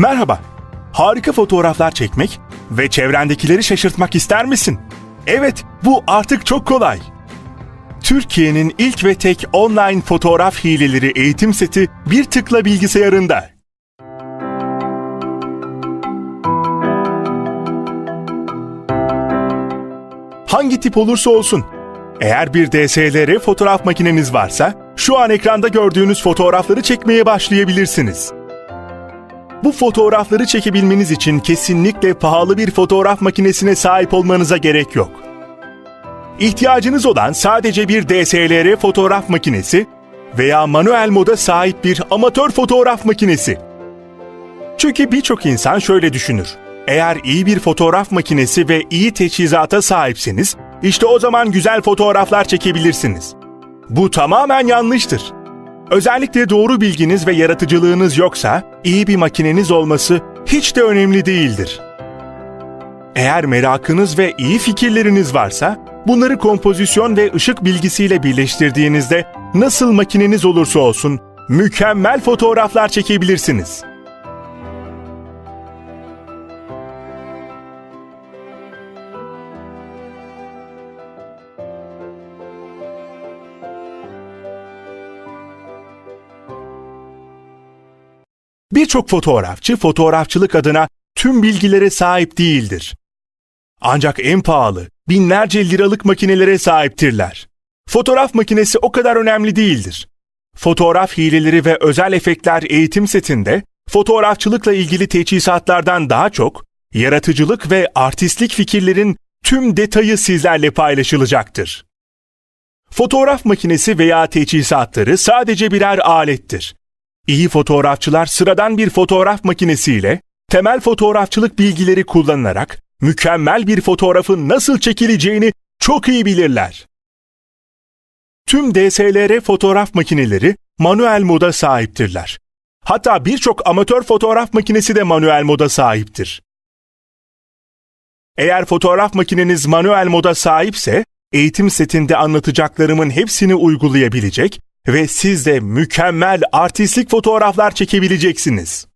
Merhaba. Harika fotoğraflar çekmek ve çevrendekileri şaşırtmak ister misin? Evet, bu artık çok kolay. Türkiye'nin ilk ve tek online fotoğraf hileleri eğitim seti bir tıkla bilgisayarında. Hangi tip olursa olsun. Eğer bir DSLR fotoğraf makineniz varsa, şu an ekranda gördüğünüz fotoğrafları çekmeye başlayabilirsiniz. Bu fotoğrafları çekebilmeniz için kesinlikle pahalı bir fotoğraf makinesine sahip olmanıza gerek yok. İhtiyacınız olan sadece bir DSLR fotoğraf makinesi veya manuel moda sahip bir amatör fotoğraf makinesi. Çünkü birçok insan şöyle düşünür. Eğer iyi bir fotoğraf makinesi ve iyi teçhizata sahipseniz, işte o zaman güzel fotoğraflar çekebilirsiniz. Bu tamamen yanlıştır. Özellikle doğru bilginiz ve yaratıcılığınız yoksa, iyi bir makineniz olması hiç de önemli değildir. Eğer merakınız ve iyi fikirleriniz varsa, bunları kompozisyon ve ışık bilgisiyle birleştirdiğinizde nasıl makineniz olursa olsun mükemmel fotoğraflar çekebilirsiniz. Birçok fotoğrafçı fotoğrafçılık adına tüm bilgilere sahip değildir. Ancak en pahalı, binlerce liralık makinelere sahiptirler. Fotoğraf makinesi o kadar önemli değildir. Fotoğraf hileleri ve özel efektler eğitim setinde fotoğrafçılıkla ilgili teçhizatlardan daha çok yaratıcılık ve artistlik fikirlerin tüm detayı sizlerle paylaşılacaktır. Fotoğraf makinesi veya teçhizatları sadece birer alettir. İyi fotoğrafçılar sıradan bir fotoğraf makinesiyle temel fotoğrafçılık bilgileri kullanarak mükemmel bir fotoğrafın nasıl çekileceğini çok iyi bilirler. Tüm DSLR fotoğraf makineleri manuel moda sahiptirler. Hatta birçok amatör fotoğraf makinesi de manuel moda sahiptir. Eğer fotoğraf makineniz manuel moda sahipse, eğitim setinde anlatacaklarımın hepsini uygulayabilecek ve siz de mükemmel artistlik fotoğraflar çekebileceksiniz.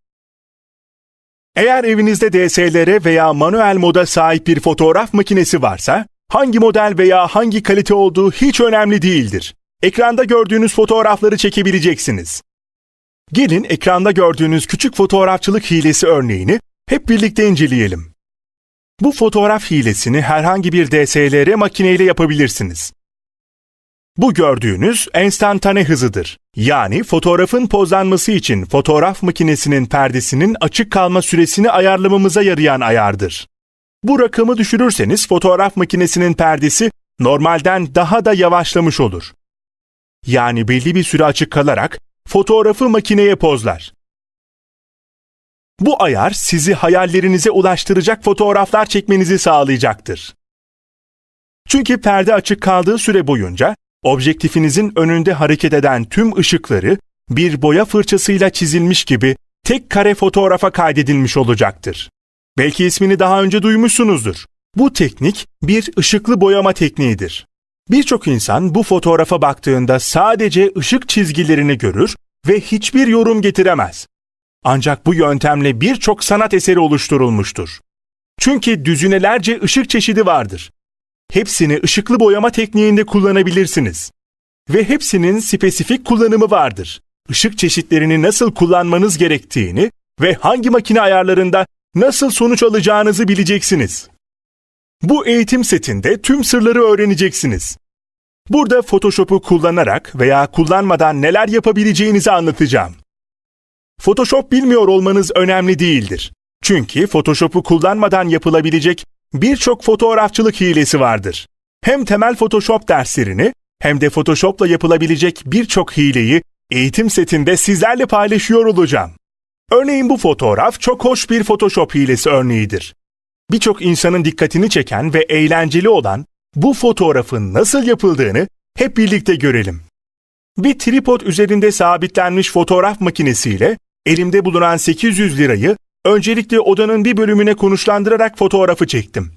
Eğer evinizde DSLR veya manuel moda sahip bir fotoğraf makinesi varsa, hangi model veya hangi kalite olduğu hiç önemli değildir. Ekranda gördüğünüz fotoğrafları çekebileceksiniz. Gelin ekranda gördüğünüz küçük fotoğrafçılık hilesi örneğini hep birlikte inceleyelim. Bu fotoğraf hilesini herhangi bir DSLR makineyle yapabilirsiniz. Bu gördüğünüz enstantane hızıdır. Yani fotoğrafın pozlanması için fotoğraf makinesinin perdesinin açık kalma süresini ayarlamamıza yarayan ayardır. Bu rakamı düşürürseniz fotoğraf makinesinin perdesi normalden daha da yavaşlamış olur. Yani belli bir süre açık kalarak fotoğrafı makineye pozlar. Bu ayar sizi hayallerinize ulaştıracak fotoğraflar çekmenizi sağlayacaktır. Çünkü perde açık kaldığı süre boyunca objektifinizin önünde hareket eden tüm ışıkları bir boya fırçasıyla çizilmiş gibi tek kare fotoğrafa kaydedilmiş olacaktır. Belki ismini daha önce duymuşsunuzdur. Bu teknik bir ışıklı boyama tekniğidir. Birçok insan bu fotoğrafa baktığında sadece ışık çizgilerini görür ve hiçbir yorum getiremez. Ancak bu yöntemle birçok sanat eseri oluşturulmuştur. Çünkü düzinelerce ışık çeşidi vardır hepsini ışıklı boyama tekniğinde kullanabilirsiniz. Ve hepsinin spesifik kullanımı vardır. Işık çeşitlerini nasıl kullanmanız gerektiğini ve hangi makine ayarlarında nasıl sonuç alacağınızı bileceksiniz. Bu eğitim setinde tüm sırları öğreneceksiniz. Burada Photoshop'u kullanarak veya kullanmadan neler yapabileceğinizi anlatacağım. Photoshop bilmiyor olmanız önemli değildir. Çünkü Photoshop'u kullanmadan yapılabilecek birçok fotoğrafçılık hilesi vardır. Hem temel Photoshop derslerini hem de Photoshop'la yapılabilecek birçok hileyi eğitim setinde sizlerle paylaşıyor olacağım. Örneğin bu fotoğraf çok hoş bir Photoshop hilesi örneğidir. Birçok insanın dikkatini çeken ve eğlenceli olan bu fotoğrafın nasıl yapıldığını hep birlikte görelim. Bir tripod üzerinde sabitlenmiş fotoğraf makinesiyle elimde bulunan 800 lirayı Öncelikle odanın bir bölümüne konuşlandırarak fotoğrafı çektim.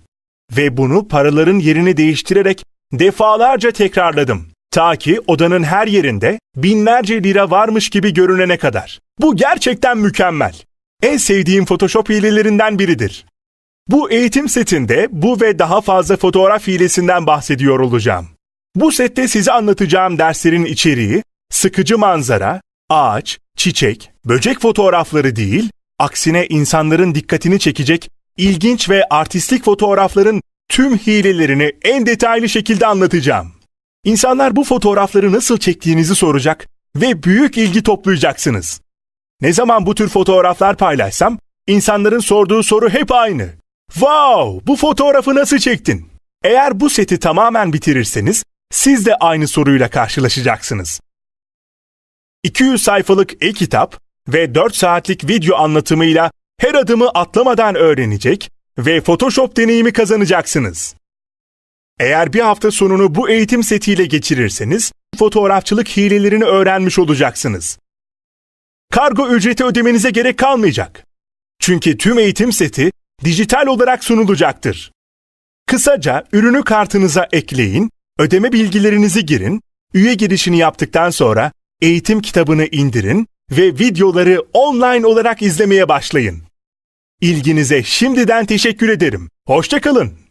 Ve bunu paraların yerini değiştirerek defalarca tekrarladım. Ta ki odanın her yerinde binlerce lira varmış gibi görünene kadar. Bu gerçekten mükemmel. en sevdiğim Photoshop hilelerinden biridir. Bu eğitim setinde bu ve daha fazla fotoğraf hilesinden bahsediyor olacağım. Bu sette size anlatacağım derslerin içeriği, sıkıcı manzara, ağaç, çiçek, böcek fotoğrafları değil, aksine insanların dikkatini çekecek ilginç ve artistik fotoğrafların tüm hilelerini en detaylı şekilde anlatacağım. İnsanlar bu fotoğrafları nasıl çektiğinizi soracak ve büyük ilgi toplayacaksınız. Ne zaman bu tür fotoğraflar paylaşsam, insanların sorduğu soru hep aynı. Wow, bu fotoğrafı nasıl çektin? Eğer bu seti tamamen bitirirseniz, siz de aynı soruyla karşılaşacaksınız. 200 sayfalık e-kitap ve 4 saatlik video anlatımıyla her adımı atlamadan öğrenecek ve Photoshop deneyimi kazanacaksınız. Eğer bir hafta sonunu bu eğitim setiyle geçirirseniz, fotoğrafçılık hilelerini öğrenmiş olacaksınız. Kargo ücreti ödemenize gerek kalmayacak. Çünkü tüm eğitim seti dijital olarak sunulacaktır. Kısaca ürünü kartınıza ekleyin, ödeme bilgilerinizi girin, üye girişini yaptıktan sonra eğitim kitabını indirin ve videoları online olarak izlemeye başlayın. İlginize şimdiden teşekkür ederim. Hoşçakalın.